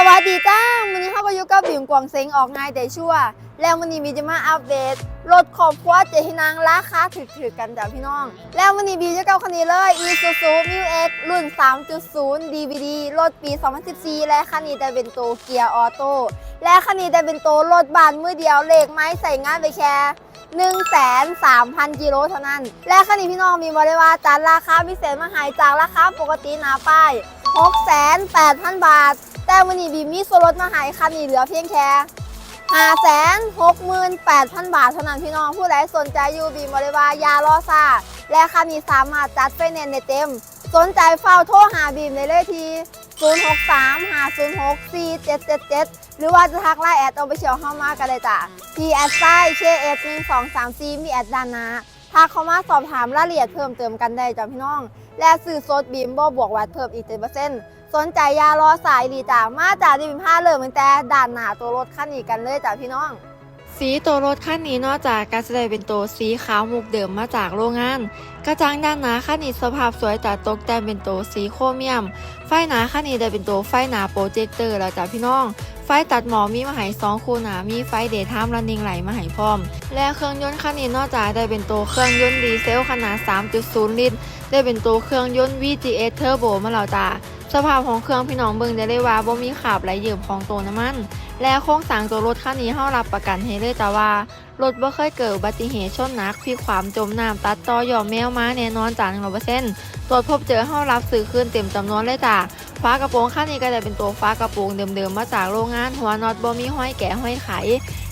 สวัสดีจ้าวันนี้เขาก็อยู่กับบิมกวางเซ็งออกง่ายแต่ชั่ว แล้ววันนี้บีจะมาอัปเดตรถขอบครัวเจฮินางราคาถือๆกันจ้ะพี่น้อง แล้ววันนี้บีจะเก้าคันนี้เลย Isuzu Mu X รุ่น 3.0 DVD รถปี 2014 และคันนี้ได้เป็นโตเกียร์ออโต้และคันนี้ได้เป็นโตรถบานมือเดียวเลขไม้ใส่งานไปแค่1 3 0 0 0 กิโลเท่านั้น และคันนี้พี่น้องมีบริวารจัดราคาพิเศษมาหายจากราคาปกติหนาป้าย 6,800 0 บาท แต่วันนี้บีมีส่วนลดมาใหายคันนี้เหลือเพียงแค่568,000บาทเท่านั้นพี่น้องผู้ใดสนใจอยู่บีมบริวารยารอซาและคันนี้สามารถจัดไฟแนนซ์ได้เต็ม สนใจเฝ้าโทรหาบีมในเลขที่ 0635064777 หรือว่าจะทักไลน์แอดเอาไปเชียวเข้ามากันเลยจ้ะที่แอดไซเคเอสหนึ่งสองสามสี่มีแอดด้านหน้า ทักเขามาสอบถามรายละเอียดเพิ่มเติมกันได้จ้ะพี่น้อง และสื่อสดบีมบ่บวกวัดเพิ่มอีก7%สนใจยารอสายดีจ้ะมาจากดีบิมห้าเลยตั้งแต่ด่านหน้าตัวรถคันนี้กันเลยจ้ะพี่น้อง สีตัวรถคันนี้นอกจากการแสดงเป็นตัวสีขาวมุกเดิมมาจากโรงงาน กระจังด้านหน้าคันนี้สภาพสวยจากตกแต่งเป็นตัวสีโครเมียม ไฟหนาคันนี้ได้เป็นตัวไฟหนาโปรเจคเตอร์แล้วจ้ะพี่น้อง ไฟตัดหมอมีมาให้สองคู่หนามีไฟเดย์ไทม์รันนิ่งไหลมาให้พร้อม และเครื่องยนต์คันนี้นอกจากได้เป็นตัวเครื่องยนต์ดีเซลขนาด 3.0 ลิตร ได้เป็นตัวเครื่องยนต์ VGS Turbo มาแล้วจ้า สภาพของเครื่องพี่น้องเบิ่งได้เลยว่าบ่มีขาบไหลเยืมของตัวน้ำมัน และโครงสร้างตัวรถคันนี้เฮารับประกันให้เลยจ้ะว่ารถบ่เคยเกิดอุบัติเหตุชนหนักพลิกความจมน้ำตัดต่อยอมแมวมาแน่นอนจ้ะ100%ตรวจพบเจอเฮารับซื้อคืนเต็มจำนวนเลยจ้ะฝากระโปรงคันนี้ก็จะเป็นตัวฝากระโปรงเดิมๆมาจากโรงงานหัวน็อตบ่มีห้อยแกะห้อยไข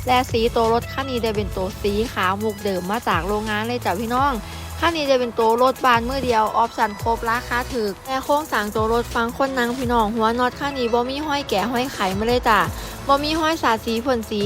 และสีตัวรถคันนี้ได้เป็นตัวสีขาวมุกเดิมมาจากโรงงานเลยจ้ะพี่น้อง คันนี้จะเป็นตัวรถบานมือเดียว ออปชันครบราคาถึกและโครงสร้างตัวรถฟังคนนั่งพี่น้องหัวน็อตคันนี้บ่มีห้อยแกะห้อยไขมาเลยจ้ะบ่มีห้อยสาดสีพ่นสี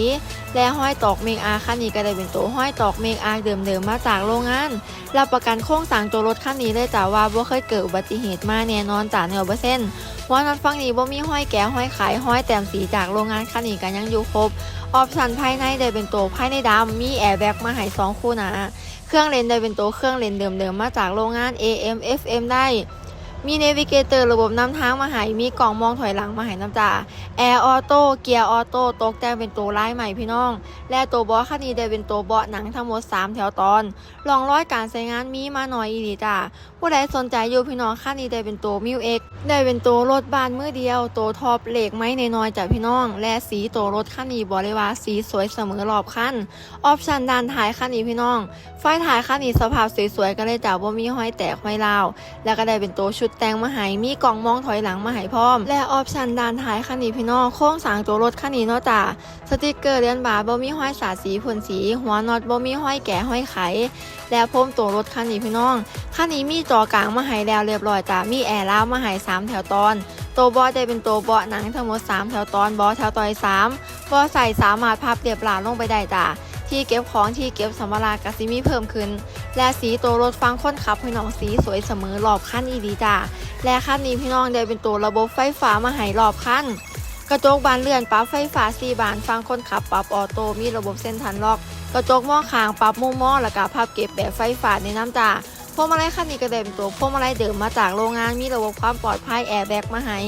และห้อยตอกเมกอาร์คันนี้ก็ได้เป็นตัวห้อยตอกเมกอาเดิมๆมาจากโรงงานรับประกันโครงสร้างตัวรถคันนี้เลยจ้ะว่าบ่เคยเกิดอุบัติเหตุมาแน่นอนจ้ะเนเปอร์เซ็นต์หัวน็อตฟังนี้บ่มีห้อยแกะห้อยไขห้อยแต้มสีจากโรงงานคันนี้ก็ยังอยู่ครบออปชันภายในได้เป็นตัวภายในดำมีแอร์แบ็กมาให้สองคู่หนา เครื่องเลนได้เป็นตัวเครื่องเลนเดิมๆมาจากโรงงาน AM FM ได้ มีเนวิเกเตอร์ระบบนำทางมาให้มีกล่องมองถอยหลังมาให้น้ำจ่าแอร์ออโต้เกียร์ออโต้ตกแต่งเป็นตัวลายใหม่พี่น้อง และตัวบอสคันนี้ได้เป็นตัวเบาะหนังทั้งหมด 3 แถวตอนรองร้อยการใช้งานมีมาหน่อยอีดีจ้าผู้ใดสนใจอยู่พี่น้องคันนี้ได้เป็นตัวมิวเอ็กได้เป็นตัวรถบานมือเดียว ตัวท็อปเหล็กไม้น้อยจากพี่น้อง และสีตัวรถคันนี้บอกเลยว่าสีสวยเสมอรอบคันออปชันด้านท้ายคันนี้พี่น้อง ไฟถ่ายคันนี้สภาพสวยๆกันเลยจ้าว่ามีห้อยแตกห้อยลาว แล้วก็ได้เป็นตัวชุดแต่งมาให้มีกล่องมองถอยหลังมาให้พร้อม และออปชันด้านท้ายคันนี้พี่น้องโค้งสางตัวรถคันนี้เนาะจ้าสติกเกอร์เดือนบาบ่มีห้อยสาสีพ่นสี หัวน็อตบ่มีห้อยแกะห้อยไข และพรมตัวรถคันนี้พี่น้องคันนี้มีจอกลางมาให้แล้วเรียบร้อยจ้ามีแอร์ล้าวมาห้สามแถวตอนตัวบาะจะเป็นตัวเบาะหนังทั้งหมด3แถวตอนบาะแถวต่อย3บาะใส่สามารถพับเรียบหลานลงไปได้จ้า ที่เก็บของที่เก็บสัมภาระกสิมีเพิ่มขึ้น และสีตัวรถฟังค้นขับพี่น้องสีสวยเสมอรอบคันอีดีจ้าและคันนี้พี่น้องได้เป็นตัวระบบไฟฟ้ามาให้รอบคันกระจกบานเลื่อนปรับไฟฟ้าสี่บานฟังคนขับปรับออโต้มีระบบเส้นทันล็อก กระจกมองข้างปรับมุมมองแล้วก็พับเก็บแบบไฟฟ้าในน้ำจ้าพวงมาลัยคันนี้ก็ได้เป็นตัวพวงมาลัยเดิมมาจากโรงงานมีระบบความปลอดภัยแอร์แบ็กมาให้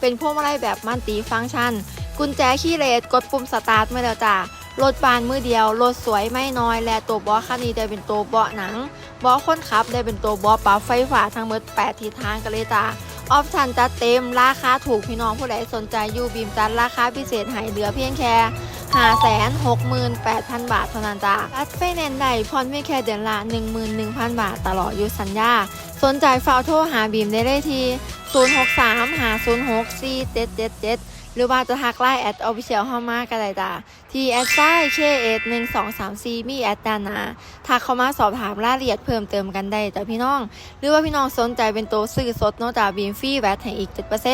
เป็นพวงมาลัยแบบมันตีฟังก์ชัน กุญแจขี้เลสกดปุ่มสตาร์ทไม่แล้วจ้า รถบานมือเดียว รถสวยไม่น้อย และตัวเบาะคันนี้ได้เป็นตัวเบาะหนัง เบาะคนขับได้เป็นตัวเบาะปรับไฟฟ้าทั้งหมด 8 ทิศทางกันเลยจ้าออปชั่นจัดเต็ม ราคาถูกพี่น้องผู้ใดสนใจอยู่บีมจัดราคาพิเศษให้เหลือเพียงแค่568,000 บาทเท่านั้นจ้ารัดไฟแนนซ์ได้ผ่อนไม่แค่เดือนละ 11,000 บาท ตลอดอายุสัญญา สนใจฝากโทรหาบีมได้เลยที่ 0635064777 หรือว่าจะทักไลน์แอดออฟฟิเชียลเข้ามาก็ได้จ้าที่แอดไซเคเอหนึ่งสองสามสี่มีแอดดานาทักเข้ามาสอบถามรายละเอียดเพิ่มเติมกันได้จ้ะพี่น้อง หรือว่าพี่น้องสนใจเป็นตัวซื้อสดเนอกจากบีมฟรีแวตให้อีก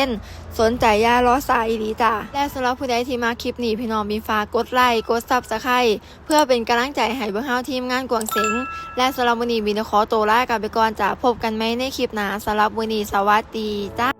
7%สนใจยาล้อสายดีจ้ะและสำหรับผู้ใดที่มาคลิปนี้พี่น้องมีฝากดไลค์กดซับสไครต์เพื่อเป็นกำลังใจให้เบื้องเฮาทีมงานกวางเสงและสำหรับวันนี้บีนขอตัวลากันไปก่อนจ้ะพบกันไหมในคลิปหน้าสำหรับวันนี้สวัสดีจ้า